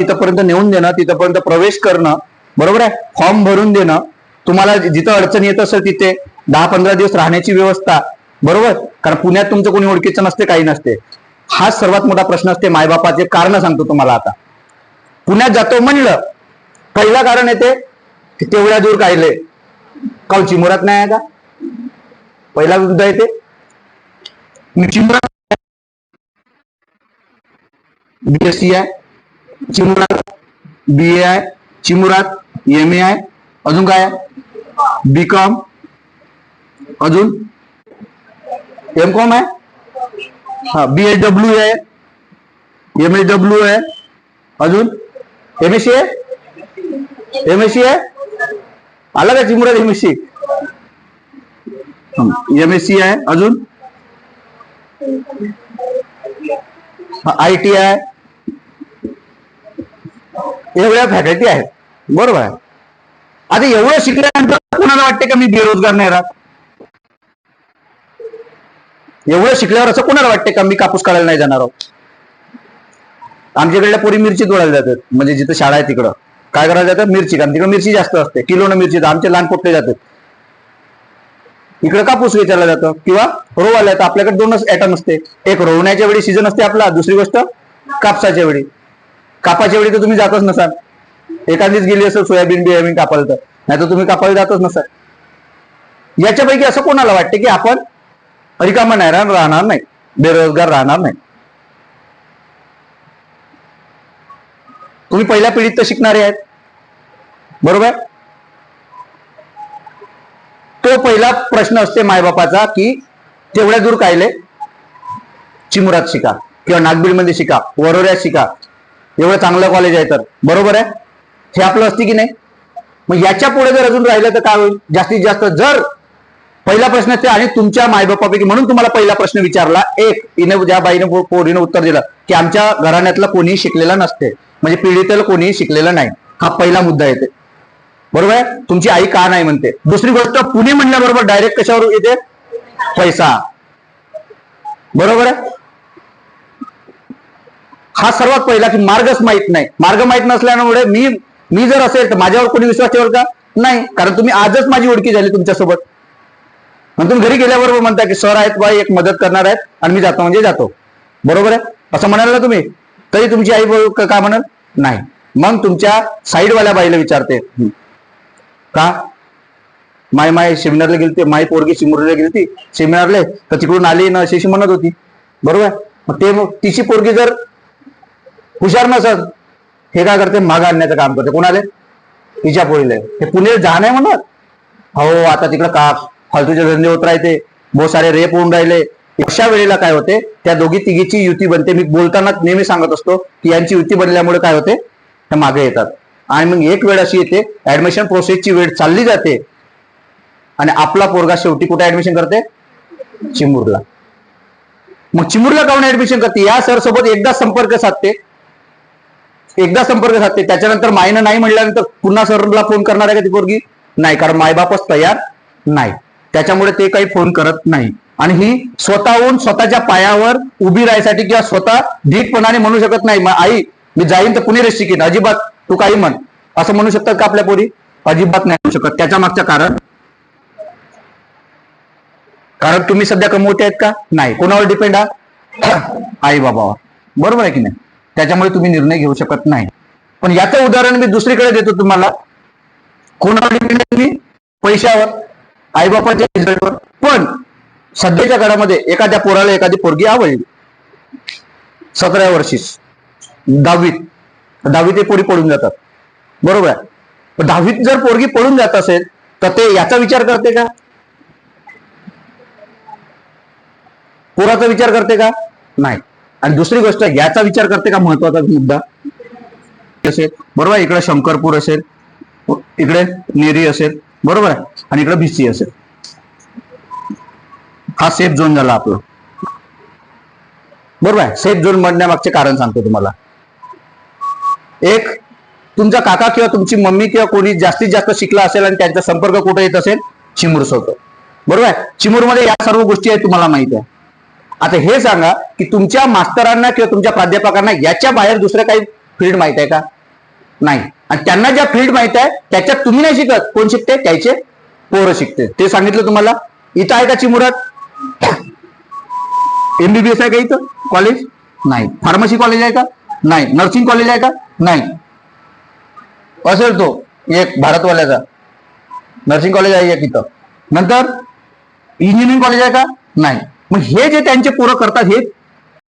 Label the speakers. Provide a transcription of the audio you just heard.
Speaker 1: तिथपर्यंत नेऊन देणं तिथपर्यंत प्रवेश करणं बरोबर आहे? फॉर्म भरून देणं. तुम्हाला जिथं अडचण येत असेल तिथे दहा पंधरा दिवस राहण्याची व्यवस्था बरोबर? कारण पुण्यात तुमचं कोणी ओळखीचं नसते काही नसते. हाच सर्वात मोठा प्रश्न असते मायबापाचे कारण सांगतो तुम्हाला आता. पुण्यात जातो म्हणलं पहिलं कारण येते तेवढ्या दूर कायले. काल चिमुरात नाही आहे का? पहिला मुद्दा येते. चिमुरात बीएससी आहे. चिमुरात बी ए आहे चिमुरात एम ए आहे अजून काय बी कॉम अजून? एम कॉम आहे? हा बी एच डब्ल्यू आहे. एम एच डब्ल्यू आहे. अजून? एम एस सी आहे? एम एस सी आहे? आला का चिमुरात M S C M S C आहे. अजून? आय टी आहे. एवढ्या फॅकल्टी आहेत. बरोबर आहे. आता एवढं शिकल्यानंतर कोणाला वाटते का मी बेरोजगार नाही राहत? एवढं शिकल्यावर असं कोणाला वाटते का मी कापूस काढायला नाही जाणार आहोत? आमच्याकडल्या पोरी मिरची तोडायला जातात. म्हणजे जिथं शाळा आहे तिकडं. काय करायला जातात? मिरची. कारण तिकडं मिरची जास्त असते. किलोनं मिरची. आमचे लहान पोटले जातात. इकडं कापूस वेचायला जातं. किंवा रोवायला जातं आपल्याकडे दोनच ऍटम असते. एक रोवण्याच्या वेळी सीझन असते आपला. दुसरी गोष्ट कापसाच्या वेळी. कापाच्या वेळी तर तुम्ही जातच नसाल. एखादीच गेली असेल सोयाबीन बियाबीन कापायला तर. नाही तर तुम्ही कापायला जातच नसाल. याच्यापैकी असं कोणाला वाटते की आपण रिकामा नाही राहणार राहणार नाही. बेरोजगार राहणार नाही. तुम्ही पहिल्या पिढीत तर शिकणारे आहेत. बरोबर? तो पहिला प्रश्न असते मायबापाचा की तेवढ्या दूर कायले? चिमुरात शिका किंवा नागबीडमध्ये शिका वरोऱ्यात शिका. एवढं चांगलं कॉलेज आहे तर. बरोबर आहे? हे आपलं असते की नाही? मग याच्यापुढे जर अजून राहिलं तर काय होईल? जास्तीत जास्त जर पहिला प्रश्न ते आणि तुमच्या मायबापापैकी म्हणून तुम्हाला पहिला प्रश्न विचारला एक हिने ज्या बाईने पोरीनं उत्तर दिलं की आमच्या घराण्यातलं कोणीही शिकलेलं नसते. म्हणजे पिढीतलं कोणीही शिकलेलं नाही. हा पहिला मुद्दा येते. बरोबर आहे? तुमची आई का नाही म्हणते? दुसरी गोष्ट पुणे म्हणल्याबरोबर डायरेक्ट कशावर येते? पैसा. बरोबर आहे? हा सर्वात पहिला की मार्गच माहीत नाही. मार्ग माहीत नसल्यामुळे मी मी जर असेल तर माझ्यावर कोणी विश्वास ठेवल का? नाही. कारण तुम्ही आजच माझी ओळखी झाली तुमच्यासोबत. मग तुम्ही घरी गेल्याबरोबर म्हणता की सर आहेत बाई एक मदत करणार आहेत आणि मी जातो म्हणजे जातो. बरोबर आहे? असं म्हणाल ना तुम्ही? तरी तुमची आई का म्हणाल? नाही. मग तुमच्या साईडवाल्या बाईला विचारते. का? माय माय सेमिनारला गेलते माय पोरगी सिमुरला गेलती सेमिनारले तर तिकडून आली ना अशी अशी म्हणत होती. बरोबर आहे? मग ते मग तिची पोरगी जर हुशार नसत. हे काय करते? माग आणण्याचं काम करते. कोणाले? तिच्या पोरीले हे पुणे जाण आहे म्हणत? हो आता तिकडं का फालतूचे धंदे होत राहते. बहुत सारे रेप होऊन राहिले. अशा वेळेला काय होते? त्या दोघी तिघीची युती बनते. मी बोलताना नेहमी सांगत असतो की यांची युती बनल्यामुळे काय होते? ते मागे येतात. आणि मग एक वेळ अशी येते ऍडमिशन प्रोसेसची वेळ चालली जाते. आणि आपला पोरगा शेवटी कुठे ऍडमिशन करते? चिमूरला. मग चिमूरला काऊन ऍडमिशन करते? या सर सोबत एकदा संपर्क साधते. एकदा संपर्क साधते. त्याच्यानंतर मायनं नाही म्हणल्यानंतर पुन्हा सरला फोन करणार आहे का ती पोरगी? नाही कारण मायबापच तयार नाही. त्याच्यामुळे ते काही फोन करत नाही. आणि ही स्वतःहून स्वतःच्या पायावर उभी राहायसाठी किंवा स्वतः धीटपणाने म्हणू शकत नाही. आई मी जाईन तर पुणे शिकेन अजिबात. तू काही म्हण. असं म्हणू शकतात का आपल्या पोरी? अजिबात नाही म्हणू शकत. त्याच्या मागचं कारण? कारण तुम्ही सध्या कमवते आहेत का? नाही. कोणावर डिपेंड आहात आई बाबावर. बरोबर आहे की नाही? त्याच्यामुळे तुम्ही निर्णय घेऊ शकत नाही. पण याचं उदाहरण मी दुसरीकडे देतो तुम्हाला. कोणावर डिपेंड तुम्ही पैशावर आईबापाच्या रिझल्टवर पण सध्याच्या काळामध्ये एखाद्या पोराला एखादी पोरगी आवडली. सतरा वर्षीस दहावीत. दहावीत ते पोरी पडून जातात. बरोबर आहे? दहावीत जर पोरगी पडून जात असेल तर ते याचा विचार करते का? पोराचा विचार करते का? नाही. आणि दुसरी गोष्ट याचा विचार करते का महत्त्वाचा मुद्दा? असेल. बरोबर इकडे शंकरपूर असेल इकडे नेरी असेल बरोबर आहे आणि इकडे भिसी असेल. हा सेफ झोन झाला आपला. बरोबर आहे सेफ झोन बनण्यामागचे कारण सांगतो तुम्हाला. एक तुमचा काका किंवा तुमची मम्मी किंवा कोणी जास्तीत जास्त शिकला असेल आणि त्यांचा संपर्क कुठे येत असेल? चिमूर सोबत बरोबर आहे चिमूरमध्ये या सर्व गोष्टी आहेत तुम्हाला माहिती आहे. आता हे सांगा की तुमच्या मास्तरांना किंवा तुमच्या प्राध्यापकांना याच्या बाहेर दुसरं काही फील्ड माहीत आहे का? नाही. आणि त्यांना ज्या फील्ड माहीत आहे त्याच्यात तुम्ही नाही शिकत. कोण शिकते? त्याचे पोरं शिकते. ते सांगितलं तुम्हाला? इथं आहे का चिमुरात? एमबीबीएस आहे का इथं? कॉलेज नाही. फार्मसी कॉलेज आहे का? नाही. नर्सिंग कॉलेज आहे का? नाही. असेल तो. एक भारतवाल्याचा. नर्सिंग कॉलेज आहे एक इथं. नंतर इंजिनिअरिंग कॉलेज आहे का? नाही. मग हे जे त्यांचे पोरं करतात हे